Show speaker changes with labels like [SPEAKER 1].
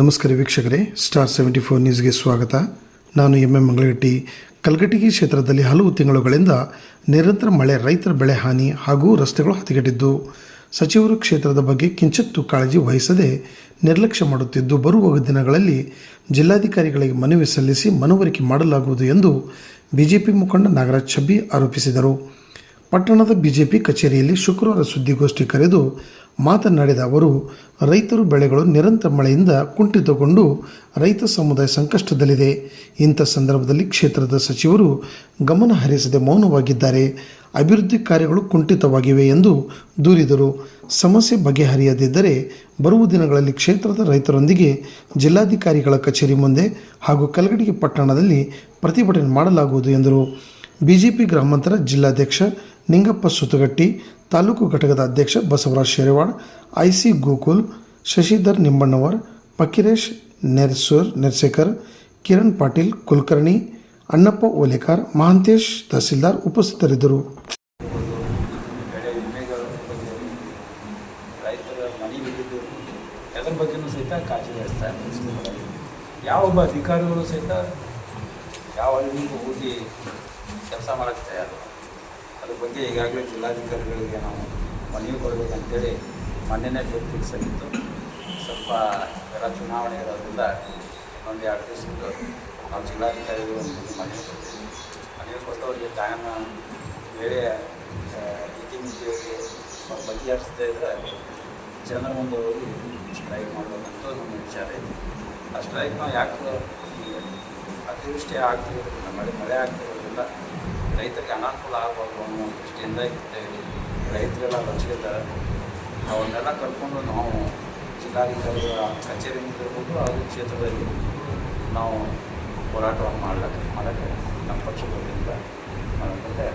[SPEAKER 1] ನಮಸ್ಕಾರ ವೀಕ್ಷಕರೇ star seventy four ನ್ಯೂಸ್ಗೆ ಸ್ವಾಗತ. ನಾನು ಎಂ ಎಂ ಮಂಗಳಗಟ್ಟಿ ಕಲ್ಗಟಗಿ ಕ್ಷೇತ್ರದಲ್ಲಿ ಹಲವು ತಿಂಗಳುಗಳಿಂದ ನಿರಂತರ ಮಳೆ, ರೈತರ ಬೆಳೆ ಹಾನಿ ಹಾಗೂ ರಸ್ತೆಗಳು ಹತಗೆಟ್ಟಿದ್ದು ಸಚಿವರು ಕ್ಷೇತ್ರದ ಬಗ್ಗೆ ಕಿಂಚಿತ್ತೂ ಕಾಳಜಿ ವಹಿಸದೆ ನಿರ್ಲಕ್ಷ್ಯ ಮಾಡುತ್ತಿದ್ದು, ಬರುವ ದಿನಗಳಲ್ಲಿ ಜಿಲ್ಲಾಧಿಕಾರಿಗಳಿಗೆ ಮನವಿ ಸಲ್ಲಿಸಿ ಮನವರಿಕೆ ಮಾಡಲಾಗುವುದು ಎಂದು ಬಿಜೆಪಿ ಮುಖಂಡ ನಾಗರಾಜ್ ಛಬ್ಬಿ ಆರೋಪಿಸಿದರು. ಪಟ್ಟಣದ ಬಿಜೆಪಿ ಕಚೇರಿಯಲ್ಲಿ ಶುಕ್ರವಾರ ಸುದ್ದಿಗೋಷ್ಠಿ ಕರೆದು ಮಾತನಾಡಿದ ಅವರು, ರೈತರು ಬೆಳೆಗಳು ನಿರಂತರ ಮಳೆಯಿಂದ ಕುಂಠಿತಗೊಂಡು ರೈತ ಸಮುದಾಯ ಸಂಕಷ್ಟದಲ್ಲಿದೆ. ಇಂಥ ಸಂದರ್ಭದಲ್ಲಿ ಕ್ಷೇತ್ರದ ಸಚಿವರು ಗಮನ ಹರಿಸದೆ ಮೌನವಾಗಿದ್ದಾರೆ. ಅಭಿವೃದ್ಧಿ ಕಾರ್ಯಗಳು ಕುಂಠಿತವಾಗಿವೆ ಎಂದು ದೂರಿದರು. ಸಮಸ್ಯೆ ಬಗೆಹರಿಯದಿದ್ದರೆ ಬರುವ ದಿನಗಳಲ್ಲಿ ಕ್ಷೇತ್ರದ ರೈತರೊಂದಿಗೆ ಜಿಲ್ಲಾಧಿಕಾರಿಗಳ ಕಚೇರಿ ಮುಂದೆ ಹಾಗೂ ಕಲಗಡಿಗೆ ಪಟ್ಟಣದಲ್ಲಿ ಪ್ರತಿಭಟನೆ ಮಾಡಲಾಗುವುದು ಎಂದರು. ಬಿಜೆಪಿ ಗ್ರಾಮಾಂತರ ಜಿಲ್ಲಾಧ್ಯಕ್ಷ ನಿಂಗಪ್ಪ ಸುತಗಟ್ಟಿ ತಾಲೂಕು ಘಟಕದ ಅಧ್ಯಕ್ಷ ಬಸವರಾಜ್ ಶೆರೆವಾಡ್, ಐಸಿ ಗೋಕುಲ್, ಶಶಿಧರ್ ನಿಂಬಣ್ಣವರ್ ಪಕ್ಕಿರೇಶ್ ನೆರ್ಸೂರ್ ನೆರ್ಸೇಕರ್, ಕಿರಣ್ ಪಾಟೀಲ್ ಕುಲಕರ್ಣಿ, ಅಣ್ಣಪ್ಪ ಓಲೇಕರ್, ಮಹಾಂತೇಶ್ ತಹಸೀಲ್ದಾರ್ ಉಪಸ್ಥಿತರಿದ್ದರು.
[SPEAKER 2] ಯಾವ ಒಬ್ಬ ಅಧಿಕಾರಿಗಳು ಸಹಿತ ಯಾವ ಹಳ್ಳಿಗೂ ಹೋಗಿ ಕೆಲಸ ಮಾಡೋಕ್ಕೆ ತಯಾರು? ಅದ್ರ ಬಗ್ಗೆ ಈಗಾಗಲೇ ಜಿಲ್ಲಾಧಿಕಾರಿಗಳಿಗೆ ನಾವು ಮನವಿ ಕೊಡಬೇಕಂತೇಳಿ ಮೊನ್ನೆನೇ ಡೇಟ್ ಫಿಕ್ಸ್ ಆಗಿತ್ತು. ಸ್ವಲ್ಪ ಎಲ್ಲ ಚುನಾವಣೆ ಇರೋದ್ರಿಂದ ಒಂದು ಎರಡು ದಿವಸದ್ದು ನಾವು ಜಿಲ್ಲಾಧಿಕಾರಿಗಳು ಒಂದು ಮನವಿ ಕೊಡ್ತೀವಿ. ಮನವಿ ಕೊಟ್ಟು ಅವರಿಗೆ ಟೈಮ್ ವೇಳೆ ಇತಿಮಿತಿಯಲ್ಲಿ ಬಗೆಹರಿಸದೇ ಇದ್ದರೆ ಜನರ ಮುಂದೆ ಹೋಗಿ ಸ್ಟ್ರೈಕ್ ಮಾಡಬೇಕಂತ ನಮ್ಮ ವಿಚಾರ ಇದೆ. ಆ ಸ್ಟ್ರೈಕ್ ನಾವು ಯಾಕೆ ಅತಿವೃಷ್ಟಿ ಆಗ್ತಿರೋದ್ರಿಂದ ಮಳೆ ಮಳೆ ಆಗ್ತಿರೋದ್ರಿಂದ ರೈತರಿಗೆ ಅನಾನುಕೂಲ ಆಗಬಾರ್ದು ಅನ್ನೋ ದೃಷ್ಟಿಯಿಂದ ಇರ್ತೇವೆ ರೈತರೆಲ್ಲ ರಚಿಸಿದ್ದಾರೆ ಅವನ್ನೆಲ್ಲ ಕರ್ಕೊಂಡು ನಾವು ಜಿಲ್ಲಾಧಿಕಾರಿಗಳ ಕಚೇರಿಯಿಂದ ಇರ್ಬೋದು ಹಾಗೂ ಕ್ಷೇತ್ರದಲ್ಲಿ ನಾವು ಹೋರಾಟವನ್ನು ಮಾಡ್ಲಿಕ್ಕೆ ಮಾಡೋಕ್ಕೆ ನಮ್ಮ ಪಕ್ಷದಿಂದ ಮುಂದೆ